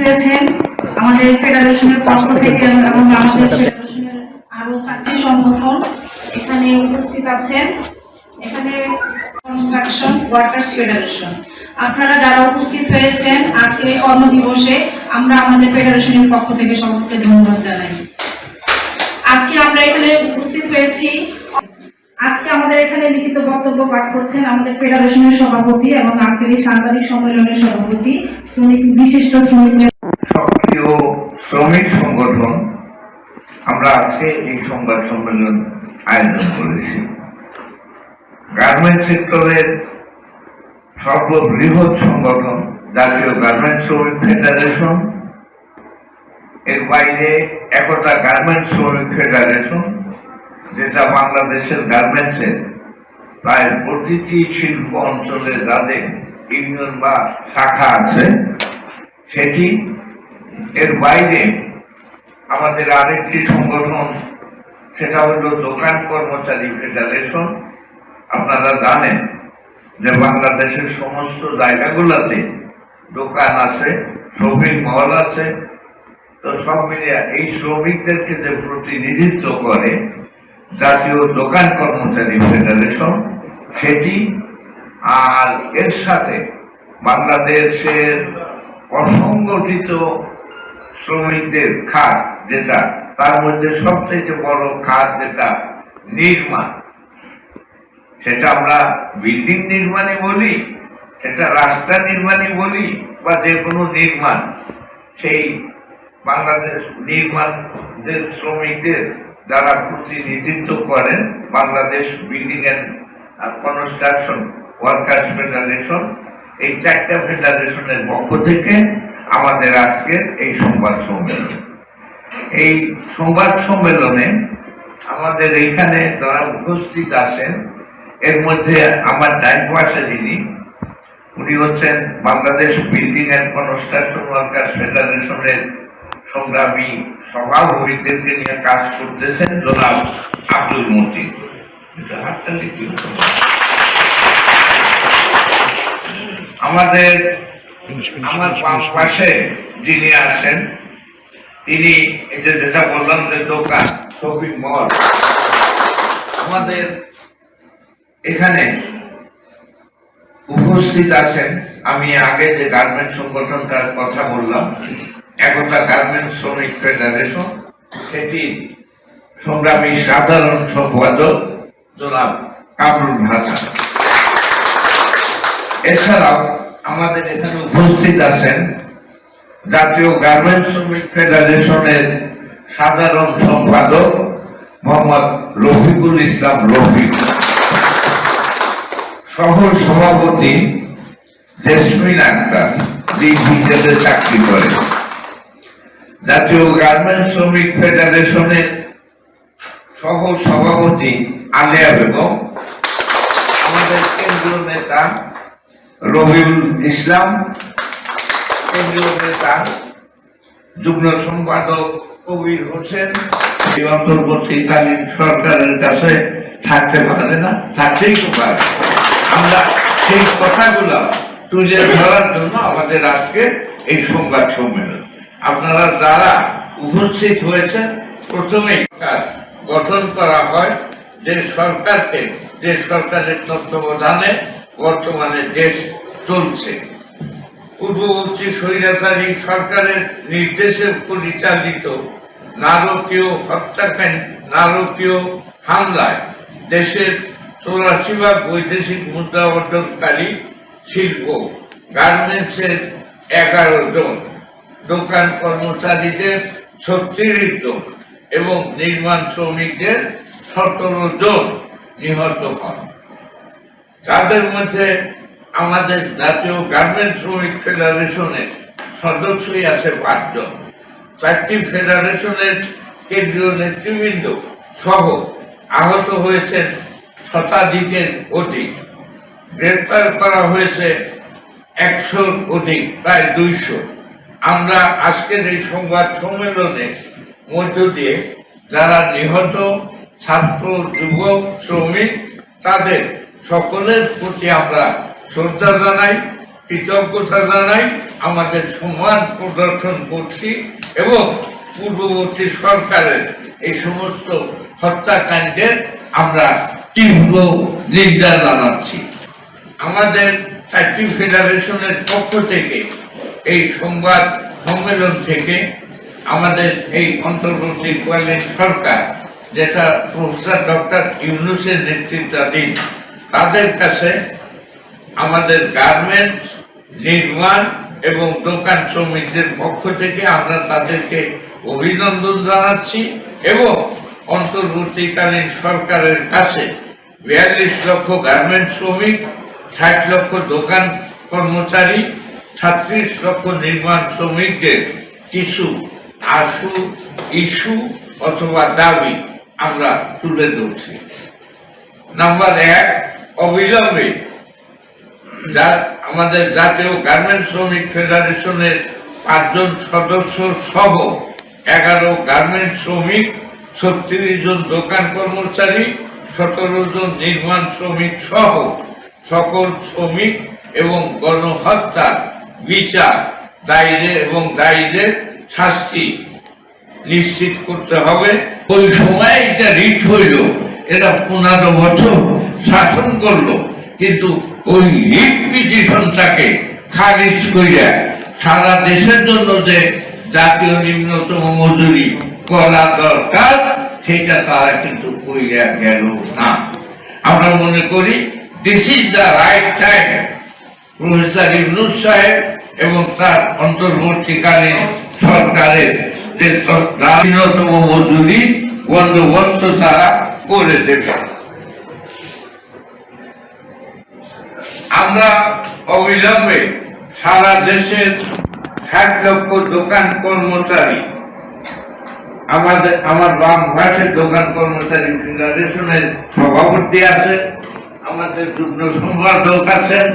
হয়েছেন আমাদের ফেডারেশনের পক্ষ থেকে এবং আমাদের ফেডারেশনের আরও চারটি সংগঠন এখানে উপস্থিত আছেন। এখানে কনস্ট্রাকশন ওয়ার্কার্স ফেডারেশন। আপনারা যারা উপস্থিত হয়েছেন আজকের এই কর্মদিবসে আমরা আমাদের ফেডারেশনের পক্ষ থেকে সকলকে ধন্যবাদ জানাই। আজকে আমরা এখানে উপস্থিত হয়েছি আজকে আমাদের এখানে লিখিত বক্তব্য পাঠ করছেন আমাদের ফেডারেশনের সভাপতি এবং আজকের এই সাংবাদিক সম্মেলনের সভাপতি শ্রমিক, বিশিষ্ট শ্রমিক সক্রিয় শ্রমিক সংগঠন, আমরা আজকে এই সংবাদ সম্মেলন আয়োজন করেছি। গার্মেন্ট সেক্টরের সর্ববৃহৎ সংগঠন, জাতীয় গার্মেন্ট শ্রমিক ফেডারেশন এর বাইরে একতা গার্মেন্ট শ্রমিক ফেডারেশন যেটা বাংলাদেশের গার্মেন্টসের প্রায় প্রতিটি শিল্প অঞ্চলে যাদের ইউনিয়ন বা শাখা আছে, সেটি এর বাইরে আমাদের আরেকটি সংগঠন, সেটা হলো দোকান কর্মচারী ফেডারেশন আপনারা জানেন যে বাংলাদেশের সমস্ত জায়গাগুলোতে দোকান আছে শপিং মল আছে। তো সব মিলিয়ে এই শ্রমিকদেরকে যে প্রতিনিধিত্ব করে জাতীয় দোকান কর্মচারী ফেডারেশন, সেটি, আর এর সাথে বাংলাদেশের অসংগঠিত শ্রমিকদের খাত যেটা, তার মধ্যে সবচেয়ে বড় খাত যেটা, নির্মাণ। সেটা আমরা বিল্ডিং নির্মাণই বলি, সেটা রাস্তা নির্মাণই বলি, বা যে কোনো নির্মাণ। সেই বাংলাদেশ নির্মাণদের শ্রমিকদের যারা প্রতিনিধিত্ব করেন, Bangladesh building and construction workers federation, এই চারটা ফেডারেশনের পক্ষ থেকে আমাদের আজকের এই সংবাদ সম্মেলন। এই সংবাদ সম্মেলনে আমাদের এখানে যারা উপস্থিত আছেন, এর মধ্যে আমার ডাইন পাশে যিনি। উনি হচ্ছেন Bangladesh building and construction workers ফেডারেশনের সংগ্রামী সভাপতিদেরকে নিয়ে কাজ করতেছেন জনাব আব্দুল দিও। আমাদের আমার পাশে যিনি আছেন, তিনি এই যে যেটা বললাম যে দোকান শপিং মল আমাদের এখানে উপস্থিত আছেন। আমি আগে যে গার্মেন্ট সংগঠনটার কথা বললাম একতা গার্মেন্ট শ্রমিক ফেডারেশন, সেটি সংগ্রামী সাধারণ সম্পাদক জনাব কামরুল হাসান। এছাড়াও আমাদের এখানে উপস্থিত আছেন জাতীয় গার্মেন্ট শ্রমিক ফেডারেশনের সাধারণ সম্পাদক মোহাম্মদ রফিকুল ইসলাম রফিক শহর সভাপতি জেসমিন আক্তার, ডিভিজেতে চাকরি করে জাতীয় গার্মেন্ট শ্রমিক ফেডারেশনের সহ সভাপতি আলিয়া বেগম, আমাদের কেন্দ্রীয় নেতা রবিউল ইসলাম, কেন্দ্রীয় নেতা যুগ্ম সম্পাদক কবির হোসেন, এই অন্তর্বর্তীকালীন সরকারের কাছে থাকতে পারে না, থাকতেই তো পারে। আমরা সেই কথাগুলো তুলে ধরার জন্য আমাদের আজকে এই সংবাদ সম্মেলন। আপনারা যারা উপস্থিত হয়েছেন, প্রথমেই সরকার গঠন করা হয় যে সরকারকে, যে সরকারের তত্ত্বাবধানে বর্তমানে দেশ চলছে। পূর্ববর্তী স্বৈরাচারী সরকারের নির্দেশে পরিচালিত নারকীয় হত্যাকাণ্ড নারকীয় হামলায় দেশের চৌরাশি ভাগ বৈদেশিক মুদ্রা অর্জনকারী শিল্প, গার্মেন্টসের এগারো জন। দোকান কর্মচারীদের ছত্রিশ জন এবং নির্মাণ শ্রমিকদের সতেরো জন নিহত হন। তাদের মধ্যে আমাদের জাতীয় গার্মেন্ট শ্রমিক ফেডারেশনের সদস্যই আছে পাঁচজন। চারটি ফেডারেশনের কেন্দ্রীয় নেতৃবৃন্দ সহ আহত হয়েছেন শতাধিকের অধিক। গ্রেপ্তার করা হয়েছে একশোর অধিক, প্রায় দুইশো। আমরা আজকের এই সংবাদ সম্মেলনে মধ্য দিয়ে যারা নিহত ছাত্র, যুবক, শ্রমিক, তাদের সকলের প্রতি আমরা শ্রদ্ধা জানাই, কৃতজ্ঞতা জানাই, আমাদের সম্মান প্রদর্শন করছি এবং পূর্ববর্তী সরকারের এই সমস্ত হত্যাকাণ্ডের আমরা তীব্র নিন্দা জানাচ্ছি। আমাদের চারটি ফেডারেশনের পক্ষ থেকে এই সংবাদ সম্মেলন থেকে আমাদের এই অন্তর্বর্তী অন্তর্বর্তীকালীন সরকার, যেটা প্রফেসর ডক্টর ইউনুসের নেতৃত্বাধীন, তাদের কাছে আমাদের গার্মেন্টস, নির্মাণ এবং দোকান শ্রমিকদের পক্ষ থেকে আমরা তাদেরকে অভিনন্দন জানাচ্ছি এবং অন্তর্বর্তীকালীন সরকারের কাছে বিয়াল্লিশ লক্ষ গার্মেন্টস শ্রমিক, ষাট লক্ষ দোকান কর্মচারী ছাত্রিশ লক্ষ নির্মাণ শ্রমিকদের কিছু আশু ইস্যু অথবা দাবি আমরা তুলে ধরছি। নাম্বার এক, অবিলম্বে যা আমাদের জাতীয় গার্মেন্ট শ্রমিক ফেডারেশনের পাঁচজন সদস্য সহ এগারো গার্মেন্ট শ্রমিক, ছত্রিশ জন দোকান কর্মচারী, সতেরো জন নির্মাণ শ্রমিক সহ সকল শ্রমিক এবং গণহত্যা বিচার, দায়ীদের এবং দায়ীদের শাস্তি নিশ্চিত করতে হবে। ওই সময় এটা রিট হইল এরা পনেরো বছর শাসন করল, কিন্তু ওই রিট পিটিশনটাকে খারিজ করিয়া সারা দেশের জন্য যে জাতীয় নিম্নতম মজুরি করা দরকার, সেটা তারা কিন্তু করিয়া গেল না। আমরা মনে করি this is the right time professor Yunus সাহেব এবং তার অন্তর্বর্তীকালীন সরকারের যে ন্যূনতম মজুরি বন্দোবস্ত তারা করে দেবে। আমরা অবিলম্বে সারা দেশের ষাট লক্ষ দোকান কর্মচারী, আমাদের, আমার বাম ভাষের দোকান কর্মচারী ফেডারেশনের সভাপতি আছে, আমাদের যুগ্ম সম্পাদক আছেন